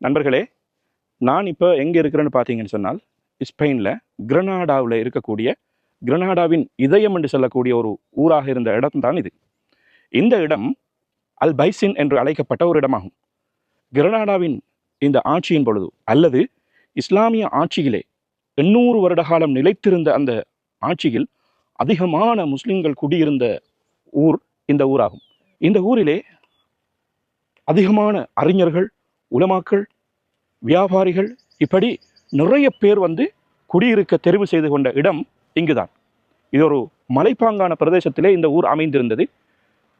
நண்பர்களே நான் இப்போ எங்கே இருக்கிறேன்னு பார்த்தீங்கன்னு சொன்னால் ஸ்பெயினில் கிரனாடாவில் இருக்கக்கூடிய கிரனாடாவின் இதயம் என்று சொல்லக்கூடிய ஒரு ஊராக இருந்த இடம் தான் இது. இந்த இடம் அல் பைசின் என்று அழைக்கப்பட்ட ஒரு இடமாகும். கிரனாடாவின் இந்த ஆட்சியின் பொழுது அல்லது இஸ்லாமிய ஆட்சியிலே எண்ணூறு வருட காலம் நிலைத்திருந்த அந்த ஆட்சியில் அதிகமான முஸ்லிம்கள் குடியிருந்த ஊர் இந்த ஊராகும். இந்த ஊரிலே அதிகமான அறிஞர்கள் உலமாக்கள் வியாபாரிகள் இப்படி நிறைய பேர் வந்து குடியிருக்க தெரிவு செய்து கொண்ட இடம் இங்குதான். இது ஒரு மலைப்பாங்கான பிரதேசத்திலே இந்த ஊர் அமைந்திருந்தது.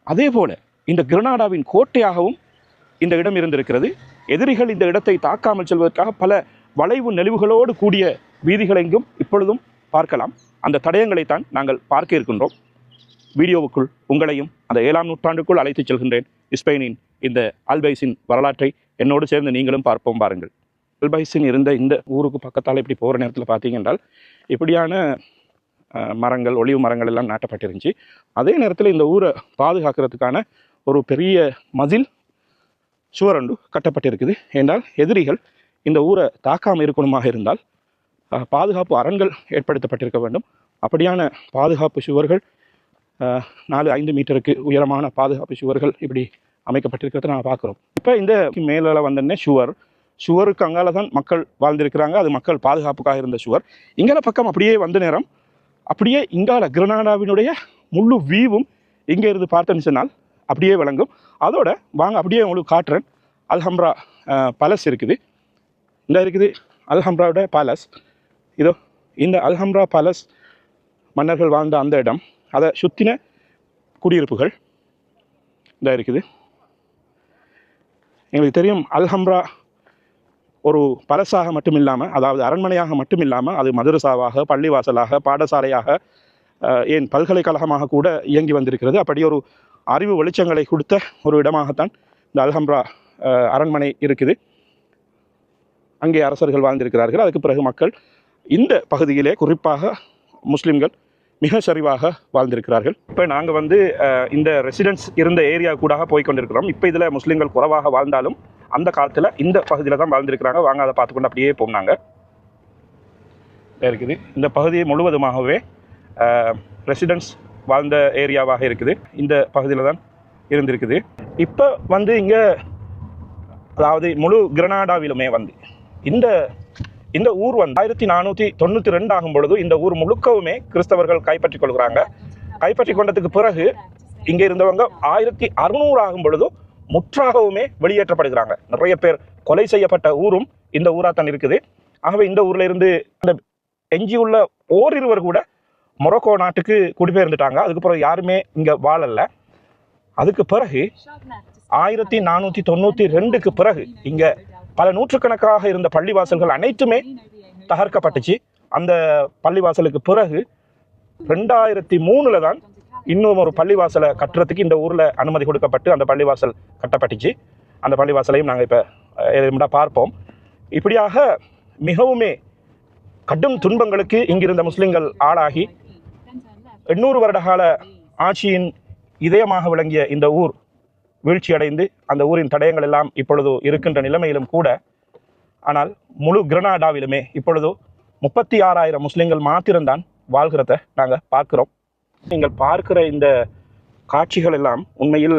அதே போல இந்த கிரனாடாவின் கோட்டையாகவும் இந்த இடம் இருந்திருக்கிறது. எதிரிகள் இந்த இடத்தை தாக்காமல் செல்வதற்காக பல வளைவு நெளிவுகளோடு கூடிய வீதிகள் எங்கும் இப்பொழுதும் பார்க்கலாம். அந்த தடயங்களைத்தான் நாங்கள் பார்க்க இருக்கின்றோம். வீடியோவுக்குள் உங்களையும் அந்த ஏழாம் நூற்றாண்டுக்குள் அழைத்துச் செல்கின்றேன். ஸ்பெயினின் இந்த அல்பைஸின் வரலாற்றை என்னோடு சேர்ந்து நீங்களும் பார்ப்போம் பாருங்கள். அல்பைசின் இருந்த இந்த ஊருக்கு பக்கத்தால் இப்படி போகிற நேரத்தில் பார்த்தீங்க என்றால் இப்படியான மரங்கள் ஒளிவு மரங்கள் எல்லாம் நாட்டப்பட்டிருந்துச்சு. அதே நேரத்தில் இந்த ஊரை பாதுகாக்கிறதுக்கான ஒரு பெரிய மதில் சுவரண்டு கட்டப்பட்டிருக்குது. என்றால் எதிரிகள் இந்த ஊரை தாக்காமல் இருக்கணுமாக இருந்தால் பாதுகாப்பு அரண்கள் ஏற்படுத்தப்பட்டிருக்க வேண்டும். அப்படியான பாதுகாப்பு சுவர்கள் நாலு ஐந்து மீட்டருக்கு உயரமான பாதுகாப்பு சுவர்கள் இப்படி அமைக்கப்பட்டிருக்கிறத நான் பார்க்குறோம். இப்போ இந்த மேலே வந்தோடனே சுவர். சுவருக்கு அங்கால தான் மக்கள் வாழ்ந்திருக்கிறாங்க. அது மக்கள் பாதுகாப்புக்காக இருந்த சுவர். இங்கால பக்கம் அப்படியே வந்த நேரம் அப்படியே இங்கால கிரனாடாவினுடைய முழு வீவும் இங்கே இருந்து பார்த்தேன்னு சொன்னால் அப்படியே விளங்கும். அதோட வாங்க அப்படியே உங்களுக்கு காட்டுறேன். அல்ஹம்ரா பேலஸ் இருக்குது. இந்த இருக்குது அல்ஹம்ராவோட பேலஸ் இதோ இந்த அல்ஹம்ரா பேலஸ் மன்னர்கள் வாழ்ந்த அந்த இடம். அதை சுற்றின குடியிருப்புகள். இந்த இருக்குது. எங்களுக்கு தெரியும் அல்ஹம்ரா ஒரு பலசாக மட்டும் இல்லாமல் அதாவது அரண்மனையாக மட்டும் இல்லாமல் அது மதரசாவாக பள்ளிவாசலாக பாடசாலையாக ஏன் பல்கலைக்கழகமாக கூட இயங்கி வந்திருக்கிறது. அப்படி ஒரு அறிவு வெளிச்சங்களை கொடுத்த ஒரு இடமாகத்தான் இந்த அல்ஹம்ரா அரண்மனை இருக்குது. அங்கே அரசர்கள் வாழ்ந்திருக்கிறார்கள். அதுக்கு பிறகு மக்கள் இந்த பகுதியிலே குறிப்பாக முஸ்லிம்கள் மிக சரிவாக வாழ்ந்திருக்கிறார்கள். இப்போ நாங்கள் வந்து இந்த ரெசிடென்ஸ் இருந்த ஏரியா கூட போய் கொண்டிருக்கிறோம் இப்போ இதில் முஸ்லீம்கள் குறைவாக வாழ்ந்தாலும் அந்த காலத்தில் இந்த பகுதியில் தான் வாழ்ந்திருக்கிறாங்க. வாங்க அதை பார்த்துக்கொண்டு அப்படியே போனாங்க இருக்குது. இந்த பகுதி முழுவதுமாகவே ரெசிடென்ஸ் வாழ்ந்த ஏரியாவாக இருக்குது. இந்த பகுதியில் தான் இருந்திருக்குது. இப்போ வந்து இங்கே அதாவது முழு கிரனாடாவிலுமே வந்து இந்த இந்த ஊர் வந்து ஆயிரத்தி நானூற்றி தொண்ணூற்றி ரெண்டு ஆகும் பொழுது இந்த ஊர் முழுக்கவுமே கிறிஸ்தவர்கள் கைப்பற்றிக் கொள்கிறாங்க. கைப்பற்றி கொண்டதுக்கு பிறகு இங்கே இருந்தவங்க ஆயிரத்தி அறுநூறு ஆகும் பொழுது முற்றாகவுமே வெளியேற்றப்படுகிறாங்க. நிறைய பேர் கொலை செய்யப்பட்ட ஊரும் இந்த ஊராக தான் இருக்குது. ஆகவே இந்த ஊரில் இருந்து அந்த எஞ்சியுள்ள ஓரிருவர் கூட மொரோக்கோ நாட்டுக்கு குடிபெயர்ந்துட்டாங்க. அதுக்கு பிறகு யாருமே இங்கே வாழலை. அதுக்கு பிறகு ஆயிரத்தி நானூற்றி தொண்ணூற்றி ரெண்டுக்கு பிறகு இங்கே பல நூற்றுக்கணக்காக இருந்த பள்ளிவாசல்கள் அனைத்துமே தகர்க்கப்பட்டுச்சு. அந்த பள்ளிவாசலுக்கு பிறகு ரெண்டாயிரத்தி மூணுல தான் இன்னும் ஒரு பள்ளிவாசலை கட்டுறதுக்கு இந்த ஊரில் அனுமதி கொடுக்கப்பட்டு அந்த பள்ளிவாசல் கட்டப்பட்டுச்சு. அந்த பள்ளிவாசலையும் நாங்கள் இப்போ பார்ப்போம். இப்படியாக மிகவுமே கடும் துன்பங்களுக்கு இங்கிருந்த முஸ்லிம்கள் ஆளாகி எண்ணூறு வருடகால ஆட்சியின் இதயமாக விளங்கிய இந்த ஊர் வீழ்ச்சியடைந்து அந்த ஊரின் தடயங்கள் எல்லாம் இப்பொழுது இருக்கின்ற நிலைமையிலும் கூட ஆனால் முழு கிரனாடாவிலுமே இப்பொழுது முப்பத்தி ஆறாயிரம் முஸ்லீம்கள் மாத்திரம்தான் வாழ்கிறத நாங்கள் பார்க்கிறோம். நீங்கள் பார்க்கிற இந்த காட்சிகள் எல்லாம் உண்மையில்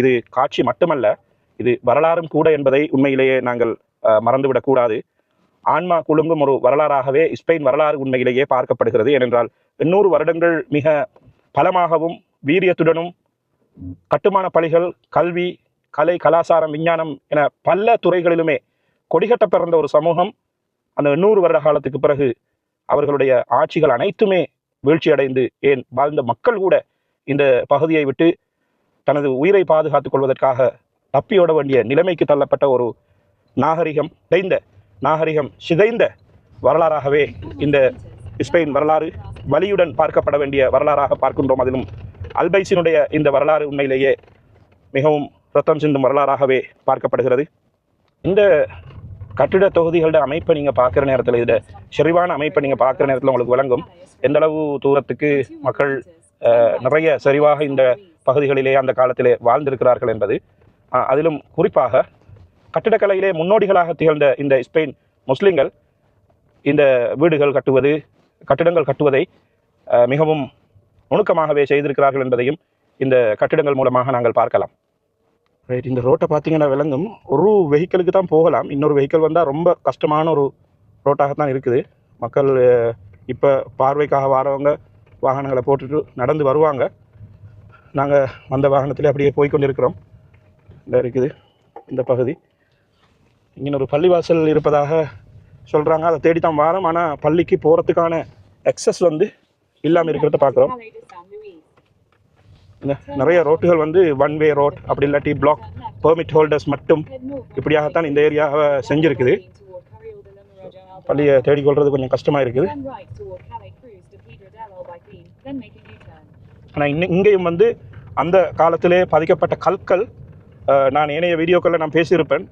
இது காட்சி மட்டுமல்ல இது வரலாறும் கூட என்பதை உண்மையிலேயே நாங்கள் மறந்துவிடக்கூடாது ஆன்மா குலுங்கும் ஒரு வரலாறாகவே ஸ்பெயின் வரலாறு உண்மையிலேயே பார்க்கப்படுகிறது. ஏனென்றால் எண்ணூறு வருடங்கள் மிக பலமாகவும் வீரியத்துடனும் கட்டுமான பணிகள் கல்வி கலை கலாச்சாரம் விஞ்ஞானம் என பல துறைகளிலுமே கொடிகட்ட பிறந்த ஒரு சமூகம். அந்த எண்ணூறு வருட காலத்துக்கு பிறகு அவர்களுடைய ஆட்சிகள் அனைத்துமே வீழ்ச்சியடைந்து ஏன் வாழ்ந்த மக்கள் கூட இந்த பகுதியை விட்டு தனது உயிரை பாதுகாத்துக் கொள்வதற்காக தப்பியோட வேண்டிய நிலைமைக்கு தள்ளப்பட்ட ஒரு நாகரிகம் சிதைந்த நாகரிகம் சிதைந்த வரலாறாகவே இந்த ஸ்பெயின் வரலாறு வலியுடன் பார்க்கப்பட வேண்டிய வரலாறாக பார்க்கின்றோம். அதிலும் அல்பைசினுடைய இந்த வரலாறு உண்மையிலேயே மிகவும் ரத்தம் சிந்தும் வரலாறாகவே பார்க்கப்படுகிறது. இந்த கட்டிட தொகுதிகளோட அமைப்பை நீங்கள் பார்க்குற நேரத்தில் இதில் செறிவான அமைப்பை நீங்கள் பார்க்குற நேரத்தில் உங்களுக்கு விளங்கும். எந்தளவு தூரத்துக்கு மக்கள் நிறைய சரிவாக இந்த பகுதிகளிலே அந்த காலத்திலே வாழ்ந்திருக்கிறார்கள் என்பது அதிலும் குறிப்பாக கட்டிடக்கலையிலே முன்னோடிகளாக திகழ்ந்த இந்த ஸ்பெயின் முஸ்லிம்கள் இந்த வீடுகள் கட்டுவது கட்டிடங்கள் கட்டுவதை மிகவும் நுணுக்கமாகவே செய்திருக்கிறார்கள் என்பதையும் இந்த கட்டிடங்கள் மூலமாக நாங்கள் பார்க்கலாம். ரைட் இந்த ரோட்டை பார்த்தீங்கன்னா விளங்கும் ஒரு வெஹிக்கிளுக்கு தான் போகலாம். இன்னொரு வெஹிக்கிள் வந்தால் ரொம்ப கஷ்டமான ஒரு ரோட்டாகத்தான் இருக்குது. மக்கள் இப்போ பார்வைக்காக வரவங்க வாகனங்களை போட்டுட்டு நடந்து வருவாங்க. நாங்கள் வந்த வாகனத்திலே அப்படியே போய் கொண்டிருக்கிறோம் இந்த இருக்குது இந்த பகுதி. இங்கே ஒரு பள்ளிவாசல் இருப்பதாக சொல்கிறாங்க அதை தேடி தான் வாரம். ஆனால் பள்ளிக்கு போகிறதுக்கான எக்ஸஸ் வந்து இல்லாமல் இருக்கிறத பார்க்குறோம் நிறைய ரோட்டுகள் வந்து ஒன் வே ரோட் அப்படி இல்லாட்டி பிளாக். பெர்மிட் ஹோல்டர்ஸ் மட்டும் இப்படியாகத்தான் இந்த ஏரியாவை செஞ்சிருக்குது. பள்ளியை தேடிக்கொள்றது கொஞ்சம் கஷ்டமாக இருக்குது. ஆனால் இன்னும் இங்கேயும் வந்து அந்த காலத்திலே பதிக்கப்பட்ட கற்கள் நான் ஏனைய வீடியோக்களில் நான் பேசியிருப்பேன்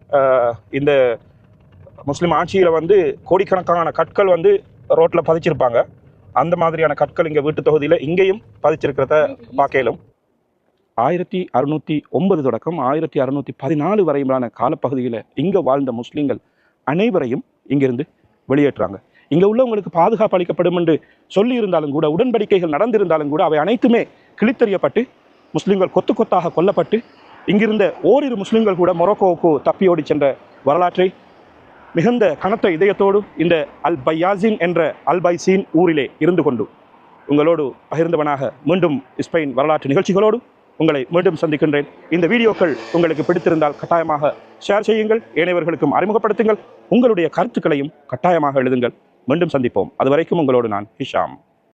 இந்த முஸ்லீம் ஆட்சியில் வந்து கோடிக்கணக்கான கற்கள் வந்து ரோட்டில் பதிச்சிருப்பாங்க அந்த மாதிரியான கற்கள் இங்கே வீட்டு தொகுதியில் இங்கேயும் பதிச்சிருக்கிறத பார்க்கலும் ஆயிரத்தி அறுநூற்றி ஒன்பது தொடக்கம் ஆயிரத்தி அறுநூற்றி பதினாலு வரையிலான காலப்பகுதியில் இங்கே வாழ்ந்த முஸ்லீம்கள் அனைவரையும் இங்கிருந்து வெளியேற்றுறாங்க. இங்கே உள்ளவங்களுக்கு பாதுகாப்பு அளிக்கப்படும் என்று சொல்லியிருந்தாலும் கூட உடன்படிக்கைகள் நடந்திருந்தாலும் கூட அவை அனைத்துமே கிழித்தறியப்பட்டு முஸ்லீம்கள் கொத்து கொத்தாக கொல்லப்பட்டு இங்கிருந்த ஓரிரு முஸ்லீம்கள் கூட மொரோக்கோவுக்கு தப்பியோடி சென்ற வரலாற்றை மிகுந்த கனத்த இதயத்தோடு இந்த அல் பையாசின் என்ற அல் பைசீன் ஊரிலே இருந்து கொண்டு உங்களோடு பகிர்ந்தவனாக மீண்டும் ஸ்பெயின் வரலாற்று நிகழ்ச்சிகளோடு உங்களை மீண்டும் சந்திக்கின்றேன். இந்த வீடியோக்கள் உங்களுக்கு பிடித்திருந்தால் கட்டாயமாக ஷேர் செய்யுங்கள். ஏனையவர்களுக்கும் அறிமுகப்படுத்துங்கள். உங்களுடைய கருத்துக்களையும் கட்டாயமாக எழுதுங்கள். மீண்டும் சந்திப்போம். அதுவரைக்கும் உங்களோடு நான் ஹிஷாம்.